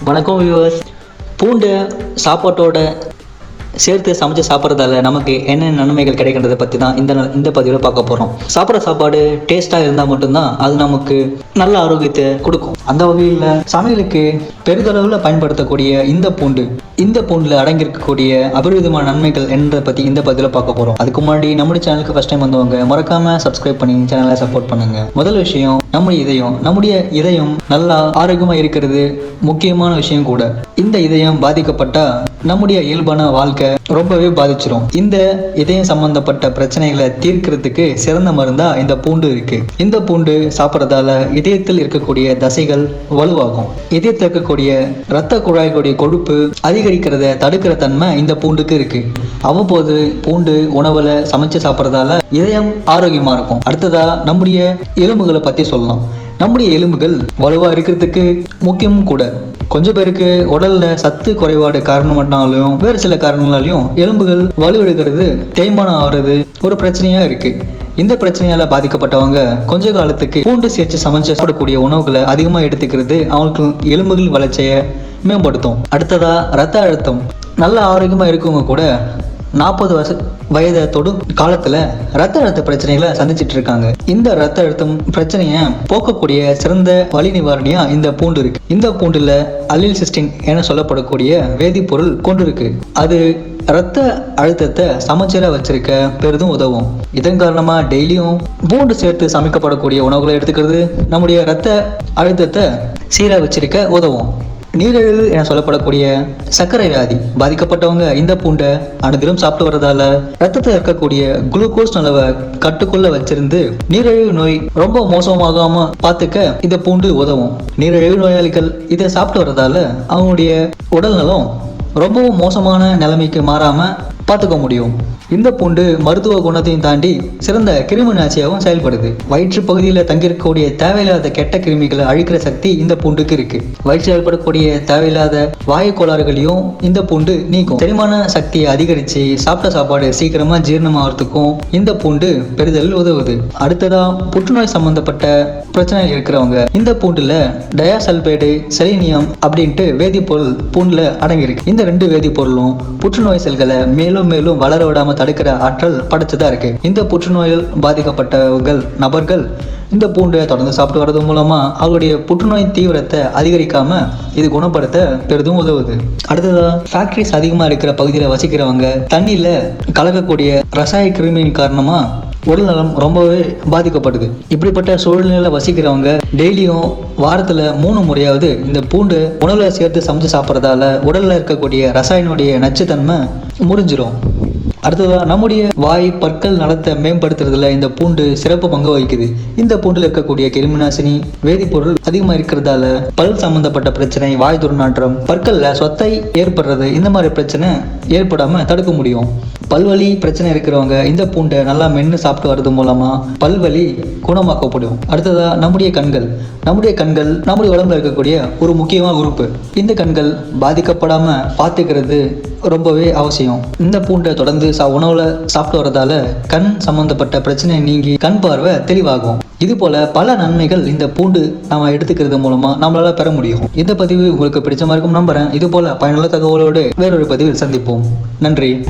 வணக்கம் வியூவர்ஸ் பூண்டை சாப்பாட்டோட சேர்த்து சமைச்சு சாப்பிட்றதால நமக்கு என்னென்ன நன்மைகள் கிடைக்கின்றத பற்றி தான் இந்த ந- இந்த பதிவில் பார்க்க போகிறோம் சாப்பிட்ற சாப்பாடு டேஸ்ட்டாக இருந்தால் மட்டும்தான் அது நமக்கு நல்ல ஆரோக்கியத்தை கொடுக்கும். அந்த வகையில் சமையலுக்கு பெரிதளவில் பயன்படுத்தக்கூடிய இந்த பூண்டு இந்த பூண்டில் அடங்கியிருக்கக்கூடிய அபரிவிதமான நன்மைகள் என்னதை பற்றி இந்த பதிவில் பார்க்க போகிறோம் அதுக்கு முன்னாடி நம்முடைய சேனலுக்கு ஃபஸ்ட் டைம் வந்தவங்க மறக்காமல் சப்ஸ்கிரைப் பண்ணி சேனலை சப்போர்ட் பண்ணுங்கள் முதல் விஷயம் நம்முடைய இதயம் நம்முடைய இதயம் நல்லா ஆரோக்கியமாக இருக்கிறது முக்கியமான விஷயம் கூட. இந்த இதயம் பாதிக்கப்பட்டா நம்முடைய இயல்பான வாழ்க்கை ரொம்பவே பாதிச்சிரும். இந்த இதயம் சம்பந்தப்பட்ட பிரச்சனைகளை தீர்க்கிறதுக்கு சிறந்த மருந்தா இந்த பூண்டு இருக்கு. இந்த பூண்டு சாப்பிட்றதால இதயத்தில் இருக்கக்கூடிய தசைகள் வலுவாகும். இதயத்தில் இருக்கக்கூடிய இரத்த குழாய்களுடைய கொழுப்பு அதிகரிக்கிறத தடுக்கிற தன்மை இந்த பூண்டுக்கு இருக்கு. அவ்வப்போது பூண்டு உணவுல சமைச்சு சாப்பிட்றதால இதயம் ஆரோக்கியமா இருக்கும். அடுத்ததா நம்முடைய எலும்புகளை பத்தி சொல்லலாம். நம்முடைய எலும்புகள் வலுவா இருக்கிறதுக்கு முக்கியமும் கூட. கொஞ்சம் பேருக்கு உடல்ல சத்து குறைபாடு காரணமாட்டாலும் வேறு சில காரணங்களாலையும் எலும்புகள் வலுவெடுக்கிறது தேய்மானம் ஆகிறது ஒரு பிரச்சனையா இருக்கு. இந்த பிரச்சனையால பாதிக்கப்பட்டவங்க கொஞ்ச காலத்துக்கு பூண்டு சேர்த்து சமைச்சு சாப்பிடக்கூடிய உணவுகளை அதிகமாக எடுத்துக்கிறது அவங்களுக்கு எலும்புகள் வளர்ச்சியை மேம்படுத்தும். அடுத்ததா ரத்த அழுத்தம். நல்ல ஆரோக்கியமா இருக்கவங்க கூட நாற்பது வருஷ வயதை தொடும் காலத்துல ரத்த அழுத்த பிரச்சனைகளை சந்திச்சிட்டு இருக்காங்க. இந்த ரத்த அழுத்தம் பிரச்சனையை போக்கக்கூடிய சிறந்த வலி நிவாரணியா இந்த பூண்டு இருக்கு. இந்த பூண்டுல அலில் சிஸ்டின் என சொல்லப்படக்கூடிய வேதிப்பொருள் கொண்டு இருக்கு. அது ரத்த அழுத்தத்தை சமச்சீராக வச்சிருக்க பெரிதும் உதவும். இதன் காரணமா டெய்லியும் பூண்டு சேர்த்து சமைக்கப்படக்கூடிய உணவுகளை எடுத்துக்கிறது. நம்முடைய ரத்த அழுத்தத்தை சீராக வச்சிருக்க உதவும். நீரிழிவு என சொல்லப்படக்கூடிய சர்க்கரை வியாதி பாதிக்கப்பட்டவங்க இந்த பூண்டை அனுதினம் சாப்பிட்டு வர்றதால ரத்தத்தில் இருக்கக்கூடிய குளுக்கோஸ் அளவை கட்டுக்குள்ள வச்சிருந்து நீரிழிவு நோய் ரொம்ப மோசமாகாம பார்த்துக்க இந்த பூண்டு உதவும். நீரிழிவு நோயாளிகள் இதை சாப்பிட்டு வர்றதால அவங்களுடைய உடல் நலம் ரொம்பவும் மோசமான நிலைமைக்கு மாறாம பார்த்துக்க முடியும். இந்த பூண்டு மருத்துவ குணத்தையும் தாண்டி சிறந்த கிருமி நாசியாகவும் செயல்படுது. வயிற்று பகுதியில் தங்கியிருக்கக்கூடிய தேவையில்லாத கெட்ட கிருமிகளை அழிக்கிற சக்தி இந்த பூண்டுக்கு இருக்கு. வயிற்றில் ஏற்படக்கூடிய தேவையில்லாத வாயு கோளாறுகளையும் இந்த பூண்டு நீக்கும். செரிமான சக்தியை அதிகரித்து சாப்பிட்ட சாப்பாடு சீக்கிரமா ஜீரணமாகறதுக்கும் இந்த பூண்டு பெரிதல் உதவுது. அடுத்ததா புற்றுநோய் சம்பந்தப்பட்ட பிரச்சனை இருக்கிறவங்க இந்த பூண்டுல டயாசல்பேடு செலினியம் அப்படின்ட்டு வேதிப்பொருள் பூண்டுல அடங்கியிருக்கு. இந்த ரெண்டு வேதிப்பொருளும் புற்றுநோய் செல்களை மேலும் மேலும் வளர விடாம தடுக்கிற ஆற்றல் படைச்சதா இருக்கு. இந்த புற்றுநோயில் பாதிக்கப்பட்டவர்கள் நபர்கள் இந்த பூண்டை தொடர்ந்து சாப்பிட்டு வர்றது மூலமா அவருடைய புற்றுநோய் தீவிரத்தை அதிகரிக்காம இது குணப்படுத்த பெரிதும் உதவுது. அடுத்ததா ஃபேக்டரிஸ் அதிகமா இருக்கிற பகுதியில் வசிக்கிறவங்க தண்ணியில கலக்கக்கூடிய ரசாய கிருமியின் காரணமா உடல்நலம் ரொம்பவே பாதிக்கப்படுது இப்படிப்பட்ட சூழ்நிலையில் வசிக்கிறவங்க டெய்லியும் வாரத்தில் மூணு முறையாவது இந்த பூண்டு உணவில் சேர்த்து சமைச்சு சாப்பிட்றதால உடலில் இருக்கக்கூடிய ரசாயனுடைய நச்சுத்தன்மை முறிஞ்சிரும். அடுத்ததாக நம்முடைய வாய் பற்கள் நலத்தை மேம்படுத்துறதுல இந்த பூண்டு சிறப்பு பங்கு வகிக்குது. இந்த பூண்டில் இருக்கக்கூடிய கிருமிநாசினி வேதிப்பொருள் அதிகமாக இருக்கிறதால பல் சம்பந்தப்பட்ட பிரச்சனை வாய் துர்நாற்றம் பற்களில் சொத்தை ஏற்படுறது இந்த மாதிரி பிரச்சனை ஏற்படாமல் தடுக்க முடியும். பல்வலி பிரச்சனை இருக்கிறவங்க இந்த பூண்டை நல்லா மென்று சாப்பிட்டு வர்றது மூலமாக பல்வலி குணமாக்கப்படும். அடுத்ததாக நம்முடைய கண்கள். நம்முடைய கண்கள் நம்முடைய உடம்புல இருக்கக்கூடிய ஒரு முக்கியமான உறுப்பு. இந்த கண்கள் பாதிக்கப்படாமல் பார்த்துக்கிறது ரொம்பவே அவசியம். இந்த பூண்டை தொடர்ந்து சா உணவுல சாப்பிட்டு வரதால கண் சம்பந்தப்பட்ட பிரச்சனை நீங்கி கண் பார்வை தெளிவாகும். இது போல பல நன்மைகள் இந்த பூண்டு நாம எடுத்துக்கிறது மூலமா நம்மளால பெற முடியும். இந்த பதிவு உங்களுக்கு பிடிச்ச மாதிரி இருக்கும் நம்புறேன். இது போல பயனுள்ள தகவலோடு வேறொரு பதிவில் சந்திப்போம். நன்றி.